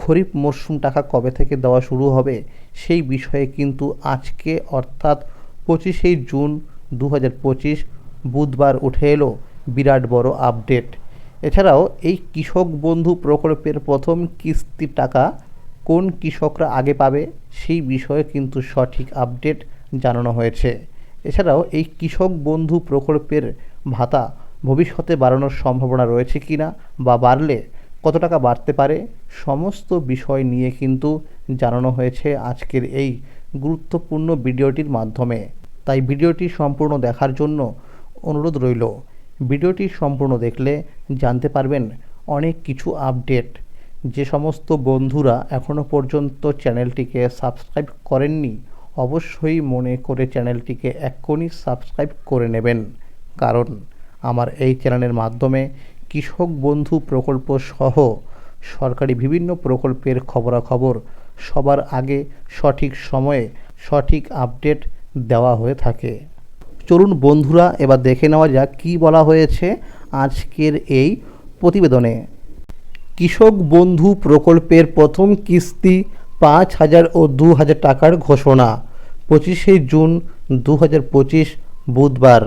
খরিফ মরশুম টাকা কবে থেকে দেওয়া শুরু হবে সেই বিষয়ে কিন্তু আজকে, অর্থাৎ পঁচিশেই জুন দু হাজার পঁচিশ, বুধবার উঠে এলো বিরাট বড় আপডেট। এছাড়াও এই কৃষক বন্ধু প্রকল্পের প্রথম কিস্তির টাকা কোন কৃষকরা আগে পাবে সেই বিষয়ে কিন্তু সঠিক আপডেট জানানো হয়েছে। এছাড়াও এই কৃষক বন্ধু প্রকল্পের ভাতা ভবিষ্যতে বাড়ানোর সম্ভাবনা রয়েছে কি না বা বাড়লে কত টাকা বাড়তে পারে? সমস্ত বিষয় নিয়ে কিন্তু জানানো হয়েছে আজকের এই গুরুত্বপূর্ণ ভিডিওটির মাধ্যমে। তাই ভিডিওটি সম্পূর্ণ দেখার জন্য অনুরোধ রইল। ভিডিওটি সম্পূর্ণ দেখলে জানতে পারবেন অনেক কিছু আপডেট। যে সমস্ত বন্ধুরা এখনও পর্যন্ত চ্যানেলটিকে সাবস্ক্রাইব করেননি, অবশ্যই মনে করে চ্যানেলটিকে এক্ষুনি সাবস্ক্রাইব করে নেবেন। কারণ আমার এই চ্যানেলের মাধ্যমে কৃষক বন্ধু প্রকল্প সহ সরকারি বিভিন্ন প্রকল্পের খবরাখবর সবার আগে সঠিক সময়ে সঠিক আপডেট দেওয়া হয়ে থাকে। চলুন বন্ধুরা, এবার দেখে নেওয়া যাক কী বলা হয়েছে আজকের এই প্রতিবেদনে। কৃষক বন্ধু প্রকল্পের প্রথম কিস্তি পাঁচ হাজার ও দু হাজার টাকার ঘোষণা, পঁচিশে জুন দু হাজার পঁচিশ বুধবার।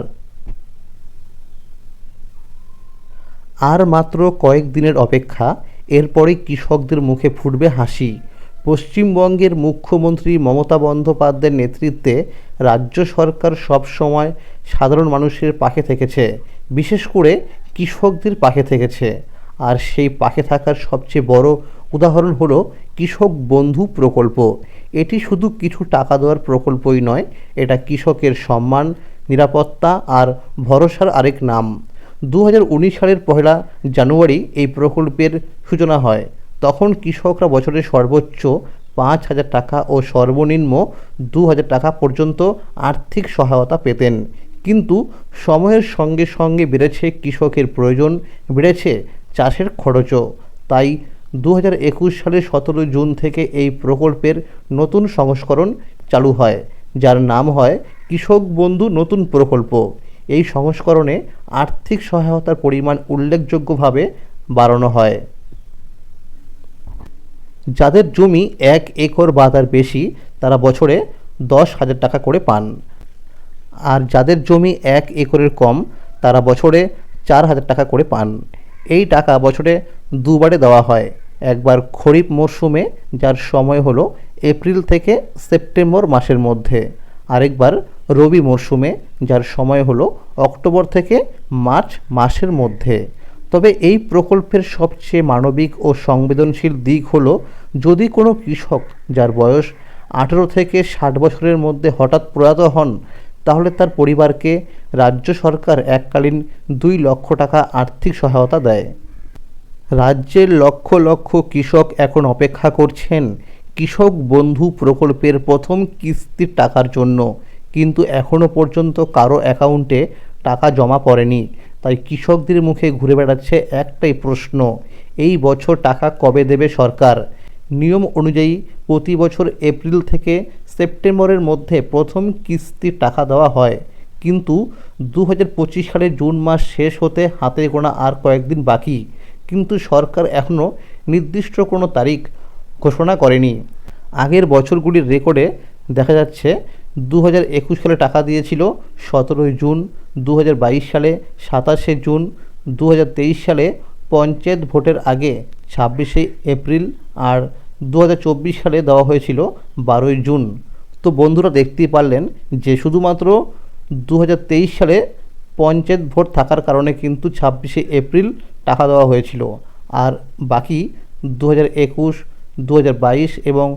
আর মাত্র কয়েক দিনের অপেক্ষা এরপরেই কৃষকদের মুখে ফুটবে হাসি। পশ্চিমবঙ্গের মুখ্যমন্ত্রী মমতা বন্দ্যোপাধ্যায়ের নেতৃত্বে রাজ্য সরকার সবসময় সাধারণ মানুষের পাশে থেকেছে, বিশেষ করে কৃষকদের পাশে থেকেছে। আর সেই পাশে থাকার সবচেয়ে বড় উদাহরণ হলো কৃষক বন্ধু প্রকল্প। এটি শুধু কিছু টাকা দেওয়ার প্রকল্পই নয়, এটা কৃষকের সম্মান, নিরাপত্তা আর ভরসার আরেক নাম। দু হাজার উনিশ সালের পহেলা জানুয়ারি এই প্রকল্পের সূচনা হয়। তখন কৃষকরা বছরে সর্বোচ্চ পাঁচ হাজার টাকা ও সর্বনিম্ন দু হাজার টাকা পর্যন্ত আর্থিক সহায়তা পেতেন। কিন্তু সময়ের সঙ্গে সঙ্গে বেড়েছে কৃষকের প্রয়োজন, বেড়েছে চাষের খরচও। তাই দু হাজার একুশ সালের সতেরো জুন থেকে এই প্রকল্পের নতুন সংস্করণ চালু হয়, যার নাম হয় কৃষক বন্ধু নতুন প্রকল্প। এই সংস্করণে আর্থিক সহায়তার পরিমাণ উল্লেখযোগ্যভাবে বাড়ানো হয়। যাদের জমি এক একর বা তার বেশি, তারা বছরে দশ হাজার টাকা করে পান। আর যাদের জমি এক একরের কম, তারা বছরে চার হাজার টাকা করে পান। এই টাকা বছরে দুবারে দেওয়া হয়। একবার খরিফ মরশুমে যার সময় হলো এপ্রিল থেকে সেপ্টেম্বর মাসের মধ্যে। আরেকবার রবি মরশুমে, যার সময় হলো অক্টোবর থেকে মার্চ মাসের মধ্যে। তবে এই প্রকল্পের সবচেয়ে মানবিক ও সংবেদনশীল দিক হলো, যদি কোনো কৃষক যার বয়স আঠেরো থেকে ষাট বছরের মধ্যে হঠাৎ প্রয়াত হন, তাহলে তার পরিবারকে রাজ্য সরকার এককালীন দুই লক্ষ টাকা আর্থিক সহায়তা দেয়। রাজ্যের লক্ষ লক্ষ কৃষক এখন অপেক্ষা করছেন কৃষক বন্ধু প্রকল্পের প্রথম কিস্তির টাকার জন্য। কিন্তু এখনও পর্যন্ত কারও অ্যাকাউন্টে টাকা জমা পড়েনি। তাই কৃষকদের মুখে ঘুরে বেড়াচ্ছে একটাই প্রশ্ন, এই বছর টাকা কবে দেবে সরকার? নিয়ম অনুযায়ী প্রতি বছর এপ্রিল থেকে সেপ্টেম্বরের মধ্যে প্রথম কিস্তির টাকা দেওয়া হয়। কিন্তু দু হাজার পঁচিশ সালের জুন মাস শেষ হতে হাতে গোনা আর কয়েকদিন বাকি। কিন্তু সরকার এখনও নির্দিষ্ট কোনো তারিখ ঘোষণা করেনি। আগের বছরগুলির রেকর্ডে দেখা যাচ্ছে দু হাজার একুশ সালে টাকা দিয়েছিল সতেরোই জুন দু হাজার বাইশ সালে সাতাশে জুন দু হাজার তেইশ সালে পঞ্চায়েত ভোটের আগে ছাব্বিশে এপ্রিল আর দু হাজার চব্বিশ সালে দেওয়া হয়েছিল বারোই জুন। তো বন্ধুরা দেখতেই পারলেন যে শুধুমাত্র দু হাজার তেইশ সালে পঞ্চায়েত ভোট থাকার কারণে কিন্তু ছাব্বিশে এপ্রিল টাকা দেওয়া হয়েছিল। আর বাকি দু হাজার একুশ দু হাজার বাইশ এবং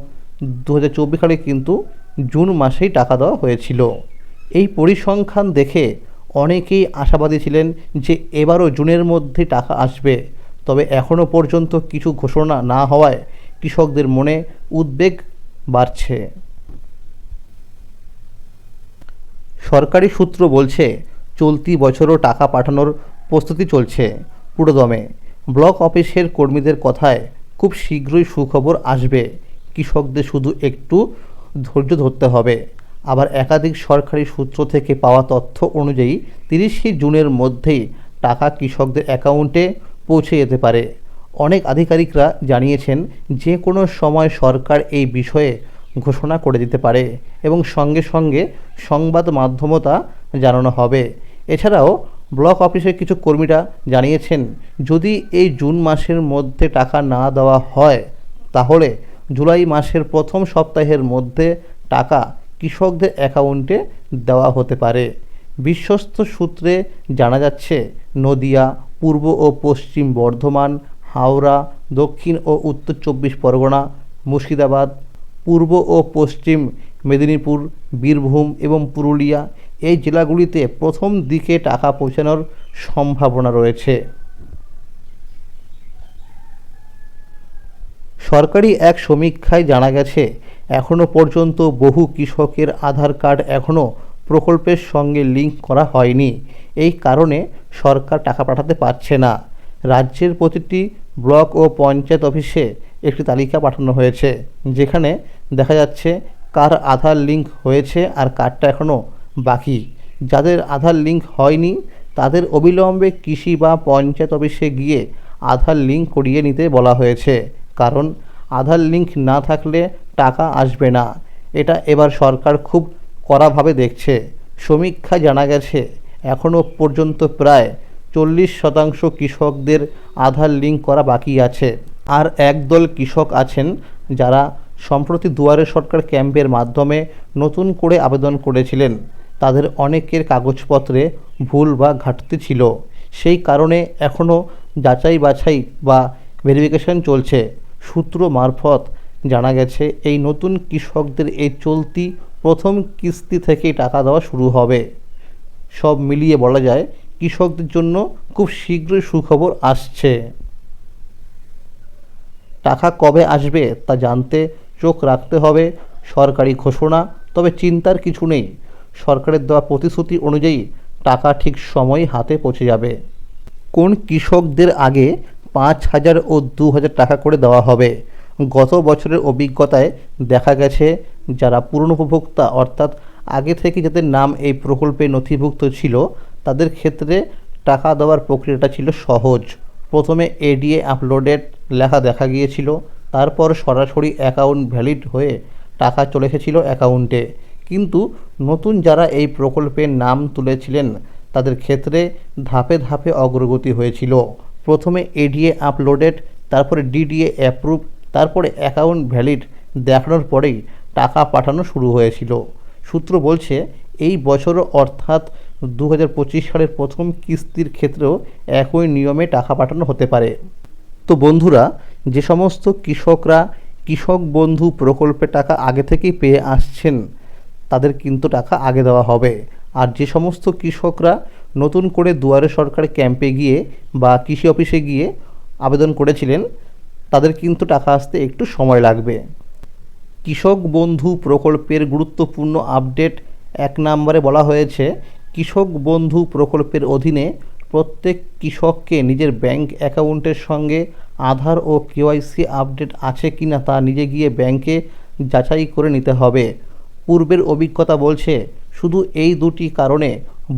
দু হাজার চব্বিশ সালে কিন্তু জুন মাসেই টাকা দেওয়া হয়েছিল। এই পরিসংখ্যান দেখে অনেকেই আশাবাদী ছিলেন যে এবারও জুনের মধ্যে টাকা আসবে। তবে এখনও পর্যন্ত কিছু ঘোষণা না হওয়ায় কৃষকদের মনে উদ্বেগ বাড়ছে। সরকারি সূত্র বলছে, চলতি বছরও টাকা পাঠানোর প্রস্তুতি চলছে পুরোদমে। ব্লক অফিসের কর্মীদের কথায় খুব শীঘ্রই সুখবর আসবে। কৃষকদের শুধু একটু ধৈর্য ধরতে হবে। আবার একাধিক সরকারি সূত্র থেকে পাওয়া তথ্য অনুযায়ী তিরিশে জুনের মধ্যেই টাকা কৃষকদের অ্যাকাউন্টে পৌঁছে যেতে পারে। অনেক আধিকারিকরা জানিয়েছেন, যে কোনো সময় সরকার এই বিষয়ে ঘোষণা করে দিতে পারে এবং সঙ্গে সঙ্গে সংবাদ মাধ্যমতা জানানো হবে। এছাড়াও ব্লক অফিসের কিছু কর্মীরা জানিয়েছেন, যদি এই জুন মাসের মধ্যে টাকা না দেওয়া হয়, তাহলে জুলাই মাসের প্রথম সপ্তাহের মধ্যে টাকা কৃষকদের অ্যাকাউন্টে দেওয়া হতে পারে। বিশ্বস্ত সূত্রে জানা যাচ্ছে, নদিয়া, পূর্ব ও পশ্চিম বর্ধমান, হাওড়া, দক্ষিণ ও উত্তর চব্বিশ পরগনা, মুর্শিদাবাদ, পূর্ব ও পশ্চিম মেদিনীপুর, বীরভূম এবং পুরুলিয়া এই জেলাগুলিতে প্রথম দিকে টাকা পৌঁছানোর সম্ভাবনা রয়েছে। সরকারি এক সমীক্ষায় জানা গেছে এখনও পর্যন্ত বহু কৃষকের আধার কার্ড এখনও প্রকল্পের সঙ্গে লিঙ্ক করা হয়নি। এই কারণে সরকার টাকা পাঠাতে পারছে না। রাজ্যের প্রতিটি ব্লক ও পঞ্চায়েত অফিসে একটি তালিকা পাঠানো হয়েছে, যেখানে দেখা যাচ্ছে কার আধার লিঙ্ক হয়েছে আর কার্ডটা এখনও বাকি? যাদের আধার লিঙ্ক হয়নি, তাদের অবিলম্বে কৃষি বা পঞ্চায়েত অফিসে গিয়ে আধার লিঙ্ক করিয়ে নিতে বলা হয়েছে। কারণ, আধার লিঙ্ক না থাকলে টাকা আসবে না। এটা এবার সরকার খুব কড়াভাবে দেখছে। সমীক্ষায় জানা গেছে এখনও পর্যন্ত প্রায় চল্লিশ শতাংশ কৃষকদের আধার লিঙ্ক করা বাকি আছে। আর একদল কৃষক আছেন যারা সম্প্রতি দুয়ারে সরকার ক্যাম্পের মাধ্যমে নতুন করে আবেদন করেছিলেন। তাদের অনেকের কাগজপত্রে ভুল বা ঘাটতি ছিল। সেই কারণে এখনও যাচাই বাছাই বা ভেরিফিকেশন চলছে। সূত্র মারফত জানা গেছে, এই নতুন কৃষকদের এই চলতি প্রথম কিস্তি থেকেই টাকা দেওয়া শুরু হবে। সব মিলিয়ে বলা যায়, কৃষকদের জন্য খুব শীঘ্রই সুখবর আসছে। টাকা কবে আসবে তা জানতে চোখ রাখতে হবে, সরকারি ঘোষণা। তবে চিন্তার কিছু নেই। সরকারের দেওয়া প্রতিশ্রুতি অনুযায়ী টাকা ঠিক সময়ে হাতে পৌঁছে যাবে। কোন কৃষকদের আগে পাঁচ হাজার ও দু হাজার টাকা করে দেওয়া হবে? গত বছরের অভিজ্ঞতায় দেখা গেছে, যারা পুরনো উপভোক্তা, অর্থাৎ আগে থেকে যাদের নাম এই প্রকল্পে নথিভুক্ত ছিল, তাদের ক্ষেত্রে টাকা দেওয়ার প্রক্রিয়াটা ছিল সহজ। প্রথমে এডিএ আপলোডেড লেখা দেখা গিয়েছিল। তারপর সরাসরি অ্যাকাউন্ট ভ্যালিড হয়ে টাকা চলে এসেছিল অ্যাকাউন্টে কিন্তু নতুন যারা এই প্রকল্পের নাম তুলেছিলেন, তাদের ক্ষেত্রে ধাপে ধাপে অগ্রগতি হয়েছিল। প্রথমে এডিএ আপলোডেড তারপরে ডিডিএ অ্যাপ্রুভ তারপরে অ্যাকাউন্ট ভ্যালিড দেখানোর পরেই টাকা পাঠানো শুরু হয়েছিল। সূত্র বলছে, এই বছরও অর্থাৎ দু হাজার পঁচিশ সালের প্রথম কিস্তির ক্ষেত্রেও একই নিয়মে টাকা পাঠানো হতে পারে। তো বন্ধুরা যে সমস্ত কৃষকরা কৃষক বন্ধু প্রকল্পে টাকা আগে থেকেই পেয়ে আসছেন, তাদের কিন্তু টাকা আগে দেওয়া হবে। আর যে সমস্ত কৃষকরা নতুন করে দুয়ারে সরকার ক্যাম্পে গিয়ে বা কৃষি অফিসে গিয়ে আবেদন করেছিলেন, তাদের কিন্তু টাকা আসতে একটু সময় লাগবে। কৃষক বন্ধু প্রকল্পের গুরুত্বপূর্ণ আপডেট এক নম্বরে বলা হয়েছে, কৃষক বন্ধু প্রকল্পের অধীনে প্রত্যেক কৃষককে নিজের ব্যাংক অ্যাকাউন্টের সঙ্গে আধার ও কেওয়াইসি আপডেট আছে কি না তা নিজে গিয়ে ব্যাংকে যাচাই করে নিতে হবে। পূর্বের অভিজ্ঞতা বলছে, শুধু এই দুটি কারণে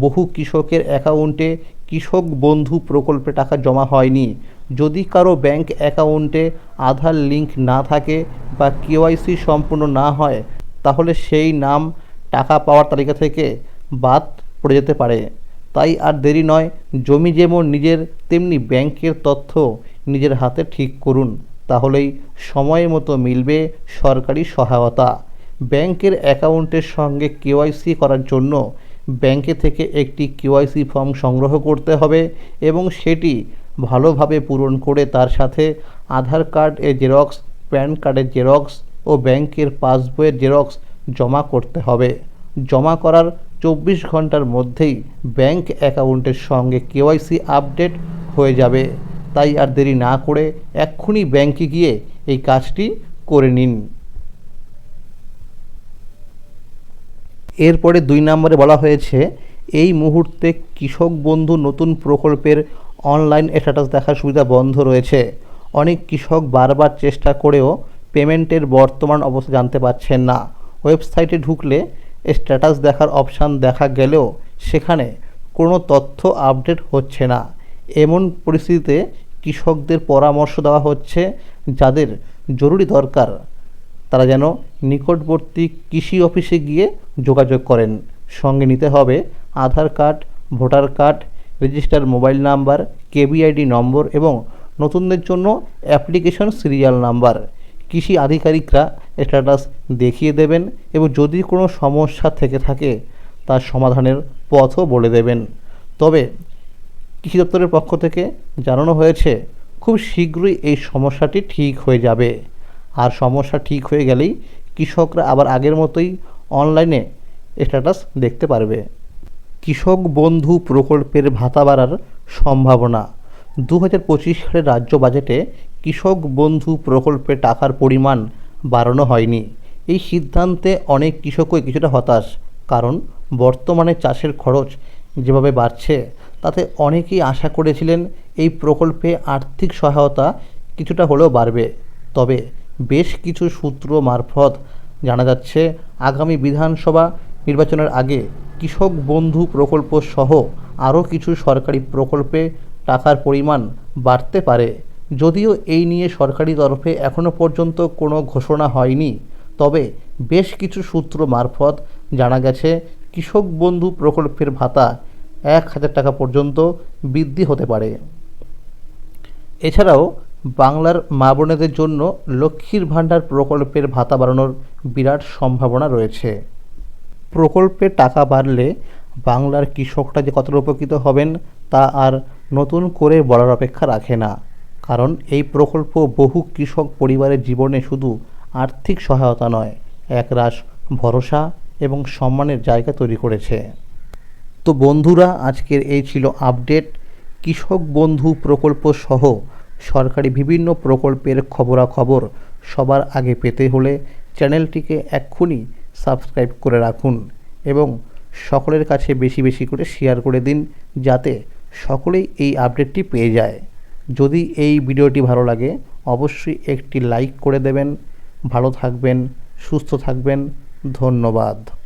বহু কৃষকের অ্যাকাউন্টে কৃষক বন্ধু প্রকল্পে টাকা জমা হয়নি। যদি কারও ব্যাংক অ্যাকাউন্টে আধার লিঙ্ক না থাকে বা কেওয়াইসি সম্পূর্ণ না হয়, তাহলে সেই নাম টাকা পাওয়ার তালিকা থেকে বাদ পড়ে যেতে পারে। তাই আর দেরি নয়, জমি যেমন নিজের, তেমনি ব্যাংকের তথ্য নিজের হাতে ঠিক করুন। তাহলেই সময় মতো মিলবে সরকারি সহায়তা। ব্যাংকের অ্যাকাউন্টের সঙ্গে কেওয়াইসি করার জন্য ব্যাংকে থেকে একটি কেওয়াইসি ফর্ম সংগ্রহ করতে হবে এবং সেটি ভালোভাবে পূরণ করে তার সাথে আধার কার্ড এর জেরক্স, প্যান কার্ডের জেরক্স ও ব্যাংকের পাসবইয়ের জেরক্স জমা করতে হবে। জমা করার চব্বিশ ঘণ্টার মধ্যেই ব্যাংক অ্যাকাউন্টের সঙ্গে কেওয়াইসি আপডেট হয়ে যাবে। তাই আর দেরি না করে এক্ষুনি ব্যাংকে গিয়ে এই কাজটি করে নিন। এরপরে দুই নম্বরে বলা হয়েছে, এই মুহূর্তে কৃষক বন্ধু নতুন প্রকল্পের অনলাইন স্ট্যাটাস দেখার সুবিধা বন্ধ রয়েছে। অনেক কৃষক বারবার চেষ্টা করেও পেমেন্টের বর্তমান অবস্থা জানতে পারছেন না। ওয়েবসাইটে ঢুকলে স্ট্যাটাস দেখার অপশান দেখা গেলেও সেখানে কোনো তথ্য আপডেট হচ্ছে না। এমন পরিস্থিতিতে কৃষকদের পরামর্শ দেওয়া হচ্ছে, যাদের জরুরি দরকার। তারা যেন নিকটবর্তী কৃষি অফিসে গিয়ে যোগাযোগ করেন। সঙ্গে নিতে হবে Aadhaar card, voter card register mobile number KBID নম্বর এবং নতুনদের জন্য অ্যাপ্লিকেশন সিরিয়াল নাম্বার কৃষি আধিকারিকরা স্ট্যাটাস দেখিয়ে দেবেন এবং যদি কোনো সমস্যা থেকে থাকে, তার সমাধানের পথও বলে দেবেন। তবে কৃষি দপ্তরের পক্ষ থেকে জানানো হয়েছে, খুব শীঘ্রই এই সমস্যাটি ঠিক হয়ে যাবে। আর সমস্যা ঠিক হয়ে গেলেই কৃষকরা আবার আগের মতোই অনলাইনে স্ট্যাটাস দেখতে পারবে। কৃষক বন্ধু প্রকল্পের ভাতা বাড়ার সম্ভাবনা। দু হাজার পঁচিশ সালের রাজ্য বাজেটে কৃষক বন্ধু প্রকল্পে টাকার পরিমাণ বাড়ানো হয়নি। এই সিদ্ধান্তে অনেক কৃষকই কিছুটা হতাশ, কারণ বর্তমানে চাষের খরচ যেভাবে বাড়ছে, তাতে অনেকেই আশা করেছিলেন এই প্রকল্পে আর্থিক সহায়তা কিছুটা হলেও বাড়বে। তবে বেশ কিছু সূত্র মারফত জানা যাচ্ছে, আগামী বিধানসভা নির্বাচনের আগে কৃষক বন্ধু প্রকল্প সহ আরও কিছু সরকারি প্রকল্পে টাকার পরিমাণ বাড়তে পারে। যদিও এই নিয়ে সরকারি তরফে এখনও পর্যন্ত কোনো ঘোষণা হয়নি, তবে বেশ কিছু সূত্র মারফত জানা গেছে কৃষক বন্ধু প্রকল্পের ভাতা এক হাজার টাকা পর্যন্ত বৃদ্ধি হতে পারে। এছাড়াও বাংলার মা বোনেদের জন্য লক্ষ্মীর ভাণ্ডার প্রকল্পের ভাতা বাড়ানোর বিরাট সম্ভাবনা রয়েছে। প্রকল্পে টাকা বাড়লে বাংলার কৃষকরা যে কতটা উপকৃত হবেন তা আর নতুন করে বলার অপেক্ষা রাখে না। কারণ এই প্রকল্প বহু কৃষক পরিবারের জীবনে শুধু আর্থিক সহায়তা নয়, একরাশ ভরসা এবং সম্মানের জায়গা তৈরি করেছে। তো বন্ধুরা, আজকের এই ছিল আপডেট। কৃষক বন্ধু প্রকল্প সহ সরকারি বিভিন্ন প্রকল্পের খবরাখবর সবার আগে পেতে হলে চ্যানেলটিকে এক্ষুনি সাবস্ক্রাইব করে রাখুন এবং সকলের কাছে বেশি বেশি করে শেয়ার করে দিন, যাতে সকলেই এই আপডেটটি পেয়ে যায়। যদি এই ভিডিওটি ভালো লাগে, অবশ্যই একটি লাইক করে দেবেন। ভালো থাকবেন, সুস্থ থাকবেন। ধন্যবাদ।